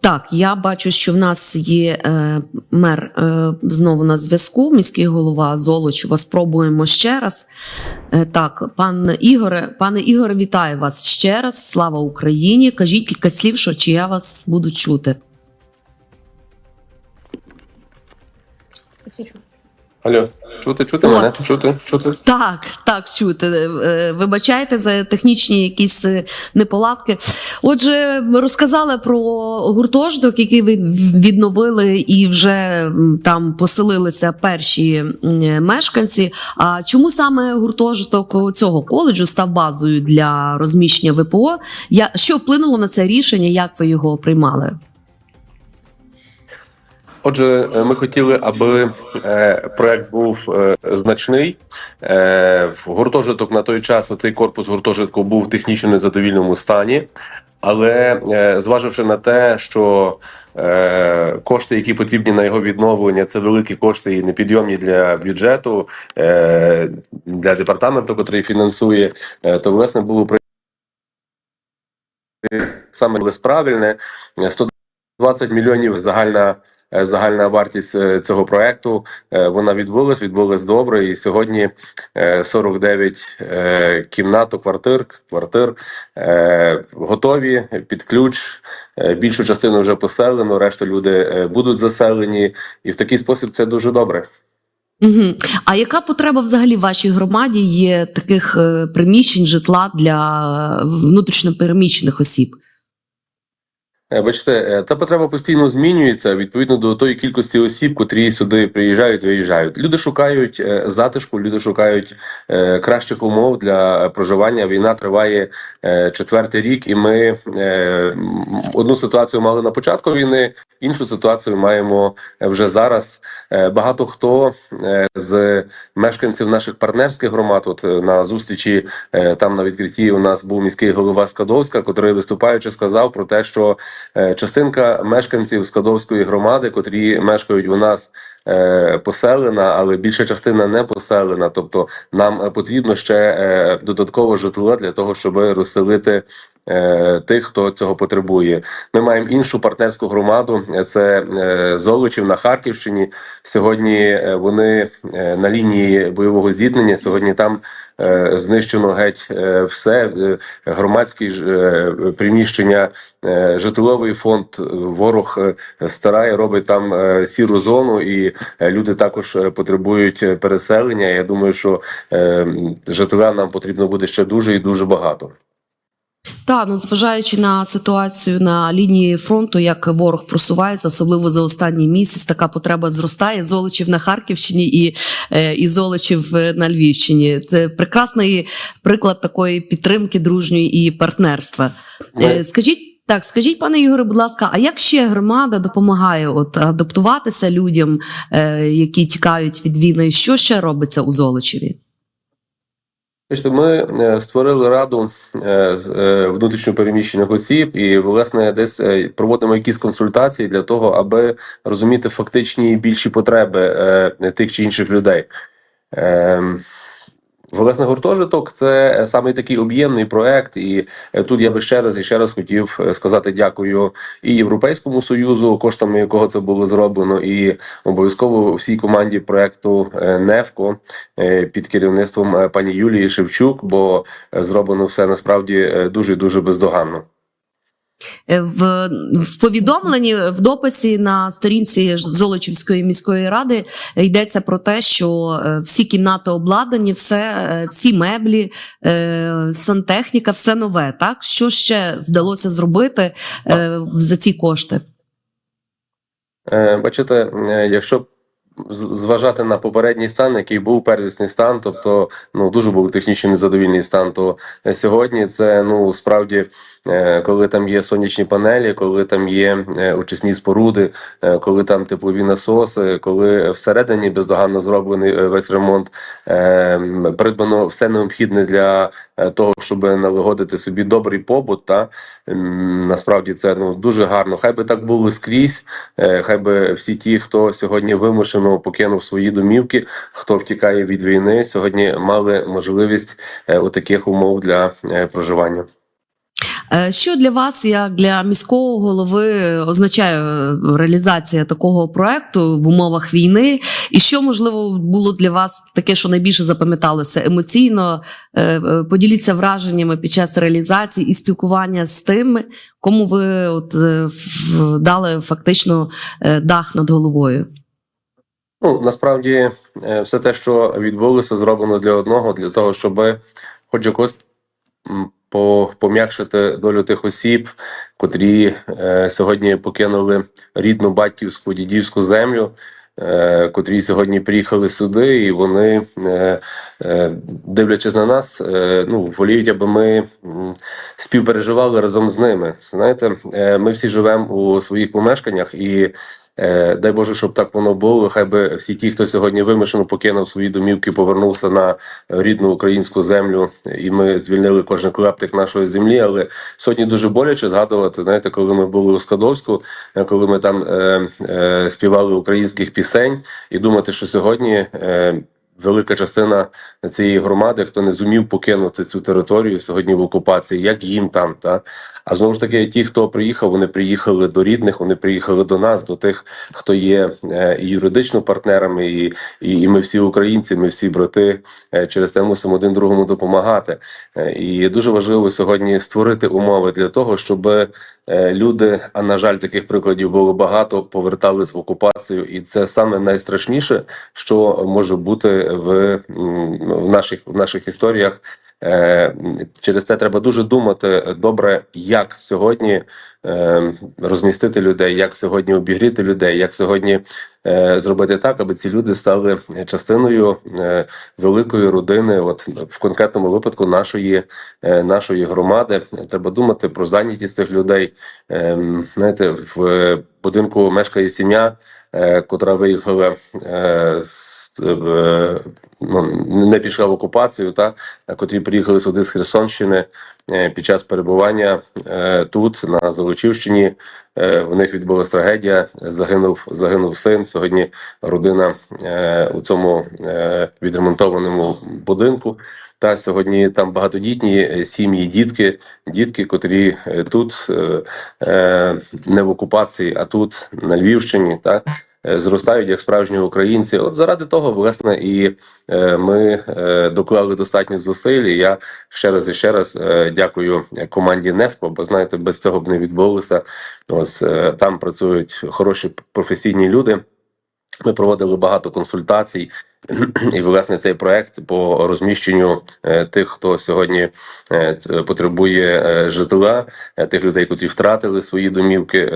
Так, я бачу, що в нас є е, мер е, знову на зв'язку, міський голова Золочева. Спробуємо ще раз. Е, так, пан Ігоре, пане Ігоре, вітаю вас ще раз. Слава Україні! Кажіть кілька слів, що чи я вас буду чути. Алло, чути, чути От. мене? Чути, чути. Так, так, чути. Е, Вибачайте за технічні якісь е, неполадки. Отже, розказали про гуртожиток, який ви відновили, і вже там поселилися перші мешканці. А чому саме гуртожиток цього коледжу став базою для розміщення ВПО? Я що вплинуло на це рішення? Як ви його приймали? Отже, е, ми хотіли, аби е, проект був е, значний. Гуртожиток на той час цей корпус гуртожитку був в технічно незадовільному стані, але зваживши на те, що кошти, які потрібні на його відновлення, це великі кошти і непідйомні для бюджету для департаменту, який фінансує, то власне було при саме правильне 120 мільйонів загальна. Е, Загальна вартість е, цього проекту е, вона відбулась, відбулась добре. І сьогодні е, 49 е, кімнат, квартир, квартир готові під ключ. Більшу частину вже поселено, решту люди будуть заселені, і в такий спосіб це дуже добре. Угу. А яка потреба взагалі в вашій громаді є таких приміщень, житла для внутрішньопереміщених осіб? Е, Бачите, е, та потреба постійно змінюється відповідно до тої кількості осіб, котрі сюди приїжджають, виїжджають. Люди шукають е, затишку, люди шукають кращих умов для проживання. Війна триває четвертий рік, і ми одну ситуацію мали на початку війни, іншу ситуацію маємо вже зараз. Багато хто з мешканців наших партнерських громад, от на зустрічі там на відкритті у нас був міський голова Скадовська, котрий виступаючи сказав про те, що частинка мешканців Скадовської громади, котрі мешкають у нас е, поселена, але більша частина не поселена. Тобто нам е, потрібно ще е, додатково житло для того, щоб розселити. е, Тих, хто цього потребує, ми маємо іншу партнерську громаду. Це Золочів на Харківщині. Сьогодні вони на лінії бойового зіткнення. Сьогодні там знищено геть все. Громадські приміщення, житловий фонд. Ворог старає, робить там сіру зону, і люди також е, потребують е, переселення. Я думаю, що е, житла нам потрібно буде ще дуже і дуже багато. Та ну зважаючи на ситуацію на лінії фронту, як ворог просувається, особливо за останній місяць, така потреба зростає. Золочів на Харківщині і, е, і Золочів е, на Львівщині. Це прекрасний приклад такої підтримки дружньої і партнерства. Е, Ми- Скажіть. Так, скажіть, пане Ігоре, будь ласка, а як ще громада допомагає от адаптуватися людям, е, які тікають від війни? Що ще робиться у Золочеві? Ми е, створили раду е, е, внутрішньопереміщених осіб, і власне десь проводимо якісь консультації для того, аби розуміти фактичні більші потреби тих чи інших людей. Власне, гуртожиток це саме такий об'ємний проект, і е, тут я би ще раз і ще раз хотів е, сказати дякую і Європейському союзу, коштами якого це було зроблено, і обов'язково всій команді проекту Невко е, під керівництвом пані Юлії Шевчук, бо зроблено все насправді дуже дуже бездоганно. Е, В, в повідомленні в дописі на сторінці Золочівської міської ради е, йдеться про те, що е, всі кімнати обладнані, все, всі меблі, сантехніка, все нове. Так що ще вдалося зробити за ці кошти? Бачите, якщо зважати на попередній стан, який був первісний стан, тобто ну дуже був технічно незадовільний стан, то сьогодні це ну справді, коли там є сонячні панелі, коли там є е, очисні споруди, е, коли там теплові насоси, коли всередині бездоганно зроблений е, весь ремонт, е, придбано все необхідне для е, того, щоб налагодити собі добрий побут. Та насправді це ну дуже гарно. Хай би так було скрізь. Е, Хай би всі ті, хто сьогодні вимушено покинув свої домівки, хто втікає від війни, сьогодні мали можливість е, у таких умов для е, проживання. Е, Що для вас, як для міського голови, означає е, реалізація такого проекту в умовах війни? І що можливо було для вас таке, що найбільше запам'яталося емоційно? Е, Поділіться враженнями під час реалізації і спілкування з тими, кому ви от дали фактично дах над головою. Ну насправді все те, що відбулося, зроблено для одного, для того, щоб хоч якось пом'якшити долю тих осіб, котрі е, сьогодні покинули рідну батьківську дідівську землю. е, Котрі сьогодні приїхали сюди, і вони, е, дивлячись на нас, ну воліють, аби ми співпереживали разом з ними. Знаєте, ми всі живемо у своїх помешканнях, і Дай Боже, щоб так воно було. Хай би всі ті, хто сьогодні вимушено покинув свої домівки, повернувся на рідну українську землю, і ми звільнили кожен клаптик нашої землі. Але сьогодні дуже боляче згадувати. Знаєте, коли ми були у Скадовську, е, коли ми там е, е, співали українських пісень, і думати, що сьогодні. Е, Велика частина цієї громади, хто не зумів покинути цю територію сьогодні в окупації, як їм там, та а знову ж таки, ті, хто приїхав, вони приїхали до рідних, вони приїхали до нас, до тих, хто є е, юридично партнерами, і, і, і ми всі українці, ми всі брати. Е, через те мусимо один другому допомагати. Е, і дуже важливо сьогодні створити умови для того, щоб люди, а на жаль, таких прикладів було багато, повертались в окупацію, і це саме найстрашніше, що може бути в, в наших в наших історіях. Е, Через те треба дуже думати добре, як сьогодні е, розмістити людей, як сьогодні обігріти людей, як сьогодні зробити так, аби ці люди стали частиною е, великої родини. От в конкретному випадку нашої, е, нашої громади треба думати про зайнятість цих людей. Е, знаєте, в будинку мешкає сім'я. е, Котра виїхала е, е, ну, не пішла в окупацію, та е, котрі приїхали сюди з Херсонщини е, під час перебування е, тут, на Золочівщині. Е, В них відбулася трагедія. Загинув загинув син. Сьогодні родина е, у цьому е, відремонтованому будинку. Та сьогодні там багатодітні е, сім'ї, дітки, дітки, котрі е, тут е, е, не в окупації, а тут на Львівщині, та е, зростають як справжні українці. От заради того, власне, і е, ми е, доклали достатньо зусиль. І я ще раз і ще раз е, дякую команді Невко, бо знаєте, без цього б не відбулося. Ось е, там працюють хороші професійні люди. Ми проводили багато консультацій, і власне цей проект по розміщенню е, тих, хто сьогодні е, потребує е, житла, е, тих людей, котрі втратили свої домівки.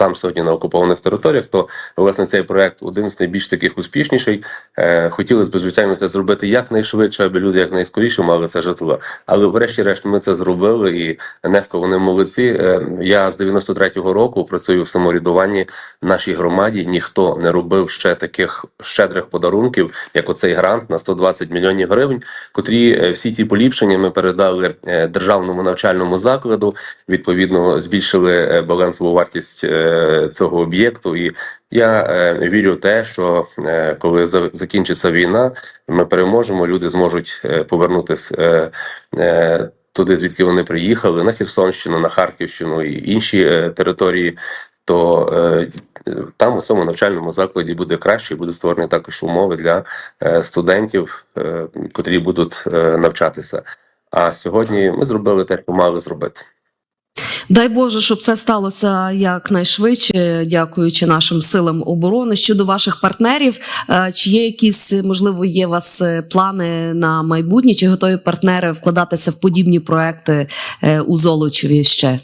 Там сьогодні на окупованих територіях, то власне цей проект один з найбільш таких успішніший. Е, хотілося б звичайно це зробити якнайшвидше, аби люди якнайскоріше мали це житло. Але врешті-решт ми це зробили, і Невко вони молодці. Е, я з 93-го року працюю в самоврядуванні в нашій громаді. Ніхто не робив ще таких щедрих подарунків, як оцей грант на 120 мільйонів гривень, котрі е, всі ці поліпшення ми передали державному навчальному закладу. Відповідно, збільшили балансову вартість цього об'єкту. І я е, вірю в те, що е, коли закінчиться війна, ми переможемо. Люди зможуть е, повернутися. Е, Туди, звідки вони приїхали, на Херсонщину, на Харківщину і інші території, то там у цьому навчальному закладі буде краще, і буде створені також умови для студентів, котрі будуть навчатися. А сьогодні ми зробили те, що мали зробити. Дай Боже, щоб це сталося якнайшвидше, дякуючи нашим силам оборони. Щодо ваших партнерів, е, чи є якісь, можливо, є у вас е, плани на майбутнє, чи готові партнери вкладатися в подібні проекти е, у Золочеві ще?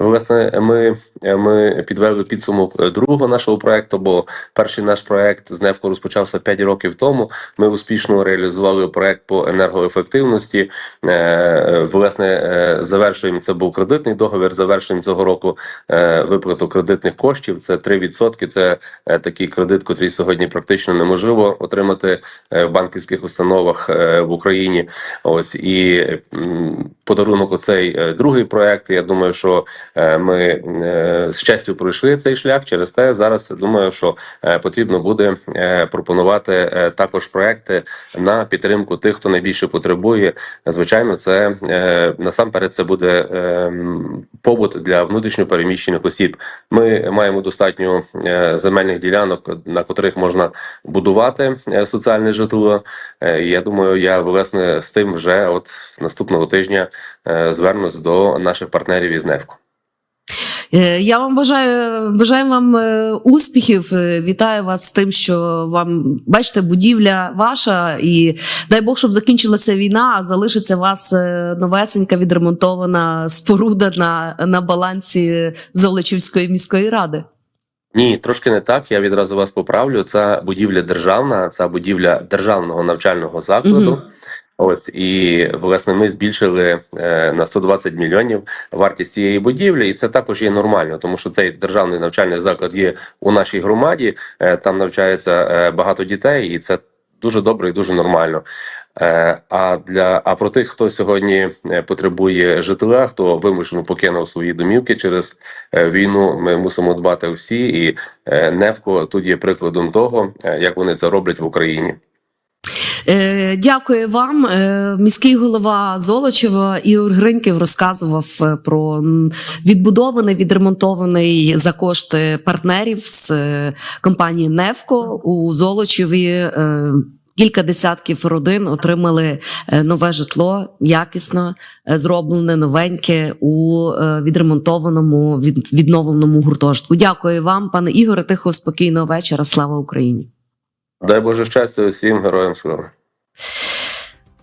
Власне, ми, ми підвели підсумок е, другого нашого проекту, бо перший наш проект з Невко розпочався 5 років тому. Ми успішно реалізували проект по енергоефективності. Е, е, Власне, е, завершуємо це був кредитний договір. Завершуємо цього року е, виплату кредитних коштів. Це 3%. Це е, такий кредит, який сьогодні практично неможливо отримати е, в банківських установах е, в Україні. Ось і подарунок оцей е, другий проект. Я думаю, що е, ми е, з честю пройшли цей шлях. Через те зараз думаю, що е, потрібно буде е, пропонувати е, також проекти на підтримку тих, хто найбільше потребує. Звичайно, це е, насамперед це буде е, побут для внутрішньо переміщених осіб. Ми маємо достатньо е, земельних ділянок, на котрих можна будувати е, соціальне житло. Е, Я думаю, я власне з тим вже от наступного тижня е, звернусь до наших партнерів із НЕФКО. Е, Я вам бажаю, бажаю вам е, успіхів. Е, Вітаю вас з тим, що вам бачите, будівля ваша, і дай Бог, щоб закінчилася війна, а залишиться вас новесенька відремонтована споруда на, на балансі Золочівської міської ради. Ні, трошки не так. Я відразу вас поправлю. Це будівля державна, це будівля державного навчального закладу. Мгм. Ось і власне ми збільшили е, на 120 мільйонів вартість цієї будівлі, і це також є нормально, тому що цей державний навчальний заклад є у нашій громаді. Е, там навчається е, багато дітей, і це дуже добре і дуже нормально. А для а про тих, хто сьогодні потребує житла, хто вимушено покинув свої домівки через війну, ми мусимо дбати всі. І Невко тут є прикладом того, як вони це роблять в Україні. Е, Дякую вам. Е, Міський голова Золочева Ігор Гриньків розказував е, про відбудований, відремонтований за кошти партнерів з компанії Невко у Золочеві. Кілька десятків родин отримали нове житло, якісно зроблене, новеньке у відремонтованому, від- відновленому гуртожитку. Дякую вам, пане Ігоре. Тихого спокійного вечора. Слава Україні! Дай Боже щастя усім героям слава.